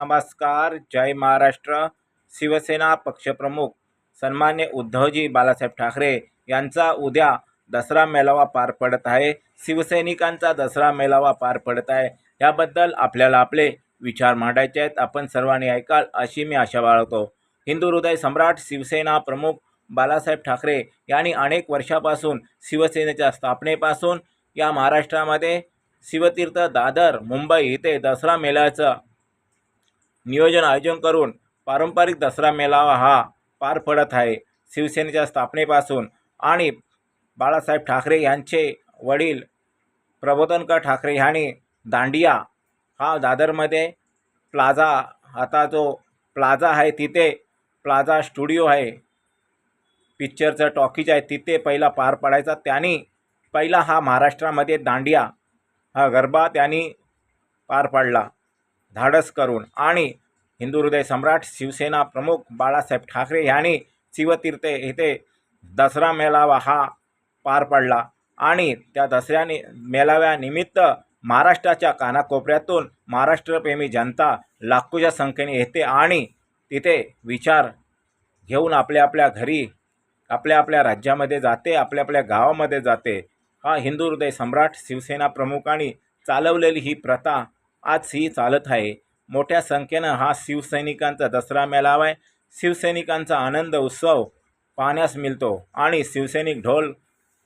नमस्कार जय महाराष्ट्र. शिवसेना पक्षप्रमुख सन्मान्य उद्धवजी बाळासाहेब ठाकरे यांचा उद्या दसरा मेळावा पार पडत आहे. शिवसैनिकांचा दसरा मेळावा पार पडत आहे. याबद्दल आपल्याला आपले विचार मांडायचे आहेत. आपण सर्वांनी ऐकाल अशी मी आशा बाळगतो. हिंदू हृदय सम्राट शिवसेना प्रमुख बाळासाहेब ठाकरे यांनी अनेक वर्षापासून शिवसेनेच्या स्थापनेपासून या महाराष्ट्रामध्ये शिवतीर्थ दादर मुंबई इथे दसरा मेळ्याचं नियोजन आयोजन करून पारंपरिक दसरा मेळावा हा पार पडत आहे. शिवसेनेच्या स्थापनेपासून आणि बाळासाहेब ठाकरे यांचे वडील प्रबोधनकर ठाकरे ह्यांनी दांडिया हा दादरमध्ये प्लाझा आता जो प्लाझा आहे तिथे प्लाझा स्टुडिओ आहे. पिक्चरचं टॉकीज आहे तिथे पहिला पार पडायचा. त्यांनी पहिला हा महाराष्ट्रामध्ये दांडिया हा गरबा त्यांनी पार पाडला. धाडस करून आणि हिंदू हृदय सम्राट शिवसेना प्रमुख बाळासाहेब ठाकरे यांनी शिवतीर्थे येथे दसरा मेळावा हा पार पडला. आणि त्या दसऱ्याने मेळाव्यानिमित्त महाराष्ट्राच्या कानाकोपऱ्यातून महाराष्ट्रप्रेमी जनता लाखोच्या संख्येने येते आणि तिथे विचार घेऊन आपल्या आपल्या घरी आपल्या आपल्या राज्यामध्ये जाते आपल्या आपल्या गावामध्ये जाते. हा हिंदू हृदय सम्राट शिवसेना प्रमुखांनी चालवलेली ही प्रथा आज ही चालत आहे. मोठ्या संख्येनं हा शिवसैनिकांचा दसरा मेळावा आहे शिवसैनिकांचा आनंद उत्सव पाहण्यास मिळतो आणि शिवसैनिक ढोल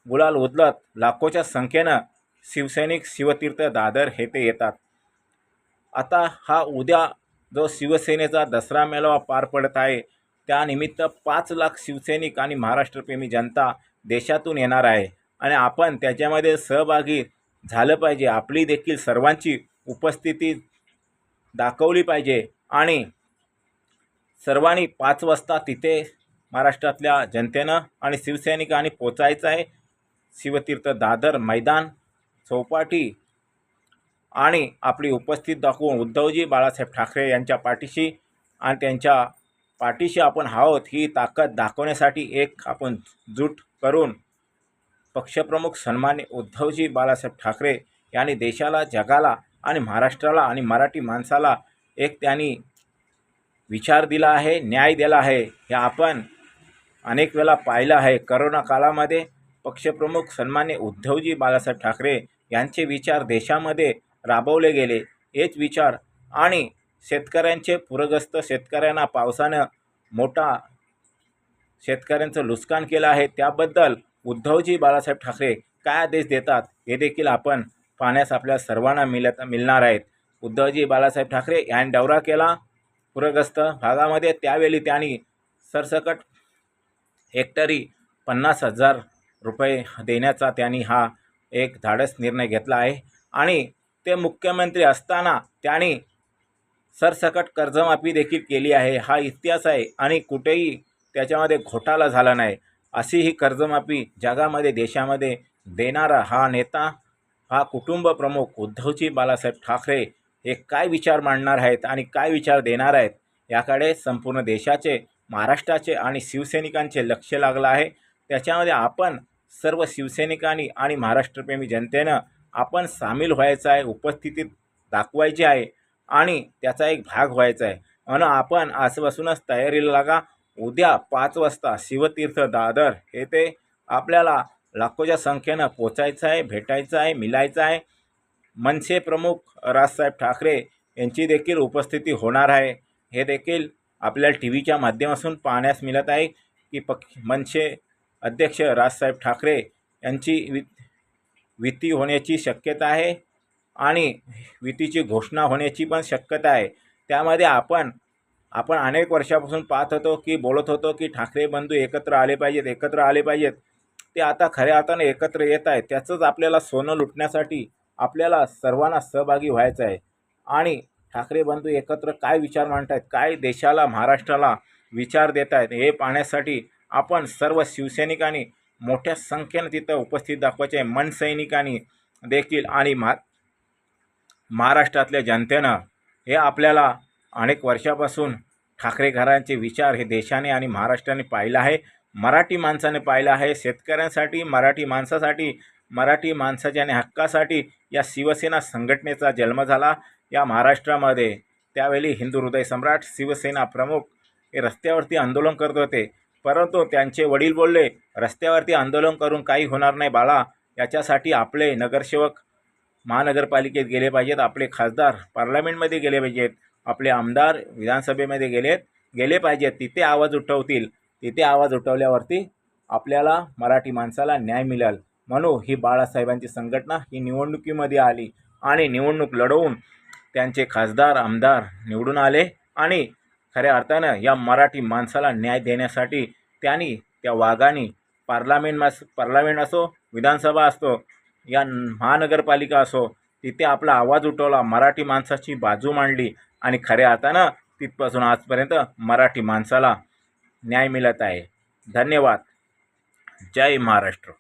गुलाल उदलत लाखोच्या संख्येनं शिवसैनिक शिवतीर्थ दादर येथे येतात. आता हा उद्या जो शिवसेनेचा दसरा मेळावा पार पडत आहे त्यानिमित्त पाच लाख शिवसैनिक आणि महाराष्ट्रप्रेमी जनता देशातून येणार आहे. आणि आपण त्याच्यामध्ये सहभागी झालं पाहिजे. आपली देखील सर्वांची उपस्थिती दाखवली पाहिजे. आणि सर्वांनी पाच वाजता तिथे महाराष्ट्रातल्या जनतेनं आणि शिवसैनिकांनी पोचायचं आहे. शिवतीर्थ दादर मैदान चौपाटी आणि आपली उपस्थित दाखवून उद्धवजी बाळासाहेब ठाकरे यांच्या पाठीशी आणि त्यांच्या पाठीशी आपण आहोत. ही ताकद दाखवण्यासाठी एक आपण जूट करून पक्षप्रमुख सन्मान्य उद्धवजी बाळासाहेब ठाकरे यांनी देशाला जगाला आणि महाराष्ट्राला आणि मराठी माणसाला एक त्यांनी विचार दिला आहे न्याय दिला आहे हे आपण अनेक वेळा पाहिलं आहे. करोना काळामध्ये पक्षप्रमुख सन्मान्य उद्धवजी बाळासाहेब ठाकरे यांचे विचार देशामध्ये राबवले गेले. हेच विचार आणि शेतकऱ्यांचे पूरग्रस्त शेतकऱ्यांना पावसानं मोठा शेतकऱ्यांचं नुकसान केलं आहे. त्याबद्दल उद्धवजी बाळासाहेब ठाकरे काय आदेश देतात हे देखील आपण पाहण्यास आपल्या सर्वांना मिळत मिळणार आहेत. उद्धवजी बाळासाहेब ठाकरे यांनी दौरा केला. पूरग्रस्त भागामध्ये त्यावेळी त्यांनी सरसकट हेक्टरी पन्नास हजार रुपये देण्याचा त्यांनी हा एक धाडस निर्णय घेतला आहे. आणि ते मुख्यमंत्री असताना त्यांनी सरसकट कर्जमाफी देखील केली आहे. हा इतिहास आहे आणि कुठेही त्याच्यामध्ये घोटाळा झाला नाही. अशी ही कर्जमाफी जगामध्ये देशामध्ये देणारा हा नेता हा कुटुंब प्रमुख उद्धवजी बालासाहेब ठाकरे हे काय विचार मांडणार आहेत आणि काय विचार देणार आहेत याकडे संपूर्ण देशाचे महाराष्ट्राचे आणि शिवसैनिकांचे लक्ष लागलं आहे. त्याच्यामध्ये आपण सर्व शिवसैनिकांनी आणि महाराष्ट्रप्रेमी जनतेनं आपण सामील व्हायचं आहे उपस्थितीत दाखवायची आहे आणि त्याचा एक भाग व्हायचा आहे. आणि आपण आजपासूनच तयारीला लागा. उद्या पाच वाजता शिवतीर्थ दादर येथे आपल्याला लाखोच्या संख्येनं पोचायचं आहे भेटायचं आहे मिलायचं आहे. मनसे प्रमुख राजसाहेब ठाकरे यांची देखील उपस्थिती होणार आहे. हे देखील आपल्याला टी व्हीच्या माध्यमातून पाहण्यास मिळत आहे की पक्ष मनसे अध्यक्ष राजसाहेब ठाकरे यांची वि विती होण्याची शक्यता आहे आणि वितीची घोषणा होण्याची पण शक्यता आहे. त्यामध्ये आपण आपण अनेक वर्षापासून पाहत होतो की बोलत होतो की ठाकरे बंधू एकत्र आले पाहिजेत एकत्र आले पाहिजेत. ते आता खऱ्या अर्थानं एकत्र येत आहेत. त्याचंच आपल्याला सोनं लुटण्यासाठी आपल्याला सर्वांना सहभागी व्हायचं आहे. आणि ठाकरे बंधू एकत्र काय विचार मांडत आहेत काय देशाला महाराष्ट्राला विचार देत आहेत हे पाहण्यासाठी आपण सर्व शिवसैनिकांनी मोठ्या संख्येनं तिथं उपस्थित दाखवायचे आहे. मनसैनिकांनी देखील आणि महा महाराष्ट्रातल्या जनतेनं हे आपल्याला अनेक वर्षापासून ठाकरे घरांचे विचार हे देशाने आणि महाराष्ट्राने पाहिलं आहे. मराठी माणसाने पाहिलं आहे. शेतकऱ्यांसाठी मराठी माणसासाठी मराठी माणसाच्या आणि हक्कासाठी या शिवसेना संघटनेचा जन्म झाला. या महाराष्ट्रामध्ये त्यावेळी हिंदू हृदय सम्राट शिवसेना प्रमुख हे रस्त्यावरती आंदोलन करत होते. परंतु त्यांचे वडील बोलले रस्त्यावरती आंदोलन करून काही होणार नाही बाळा. याच्यासाठी आपले नगरसेवक महानगरपालिकेत गेले पाहिजेत. आपले खासदार पार्लमेंटमध्ये गेले पाहिजेत. आपले आमदार विधानसभेमध्ये गेलेत गेले पाहिजेत. तिथे आवाज उठवतील. तिथे आवाज उठवल्यावरती आपल्याला मराठी माणसाला न्याय मिळेल. म्हणून ही बाळासाहेबांची संघटना ही निवडणुकीमध्ये आली आणि निवडणूक लढवून त्यांचे खासदार आमदार निवडून आले आणि खऱ्या अर्थानं या मराठी माणसाला न्याय देण्यासाठी त्यांनी त्या वाघाने पार्लामेंट मास पार्लामेंट असो विधानसभा असतो या महानगरपालिका असो तिथे आपला आवाज उठवला मराठी माणसाची बाजू मांडली आणि खऱ्या अर्थानं तिथपासून आजपर्यंत मराठी माणसाला न्याय मिळत आहे. धन्यवाद. जय महाराष्ट्र.